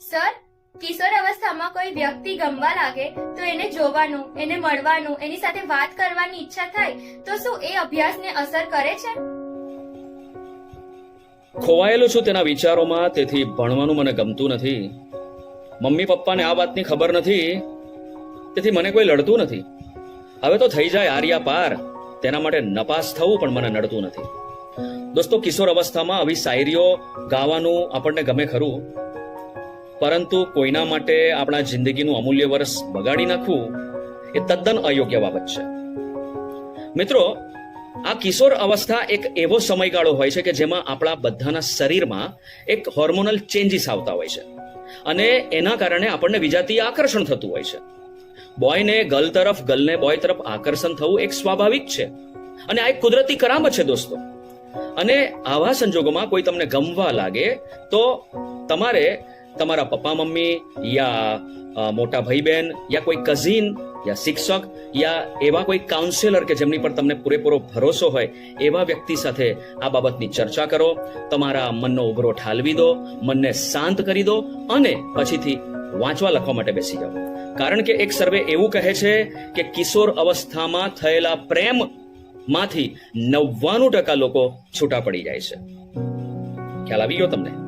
Sir, કિશોર અવસ્થામાં કોઈ વ્યક્તિ ગમવા લાગે તો એને જોવાનું, એને મળવાનું, એની સાથે વાત કરવાની ઈચ્છા થાય તો શું એ અભ્યાસને અસર કરે છે? ખોવાયેલો છું તેના વિચારોમાં, તેથી ભણવાનું મને ગમતું નથી. મમ્મી પપ્પાને આ વાતની ખબર નથી, તેથી મને કોઈ લડતું નથી. હવે તો થઈ જાય આર્યા પાર, તેના માટે નપાસ થવું પણ મને નડતું નથી. દોસ્તો, કિશોર અવસ્થામાં આવી શાયરીઓ ગાવાનું આપણને ગમે ખરું. પરંતુ કોઈના માટે આપણા જિંદગીનું અમૂલ્ય વર્ષ બગાડી નાખવું એ તદ્દન અયોગ્ય બાબત છે. મિત્રો, આ કિશોર અવસ્થા એક એવો સમયગાળો હોય છે કે જેમાં આપણા બધાના શરીરમાં એક હોર્મોનલ ચેન્જીસ આવતા હોય છે અને એના કારણે આપણને વિજાતીય આકર્ષણ થતું હોય છે. બોયને ગર્લ તરફ ગર્લને બોય તરફ આકર્ષણ થવું એક સ્વાભાવિક છે અને આ એક કુદરતી કરામત છે દોસ્તો. અને આવા સંજોગોમાં કોઈ તમને ગમવા લાગે તો તમારે તમારા પપ્પા, મમ્મી યા મોટા ભાઈ બહેન યા કોઈ કઝિન યા શિક્ષક યા એવા કોઈ કાઉન્સેલર કે જેમની પર તમને પૂરેપૂરો ભરોસો હોય, એવા વ્યક્તિ સાથે આ બાબતની ચર્ચા કરો, તમારા મનનો ઉભરો ઠાલવી દો, મનને શાંત કરી દો અને પછીથી વાંચવા લખવા માટે બેસી જાઓ. કારણ કે એક સર્વે એવું કહે છે કે કિશોર અવસ્થામાં થયેલા પ્રેમમાંથી નવ્વાણું ટકા લોકો છૂટા પડી જાય છે. ખ્યાલ આવી ગયો તમને?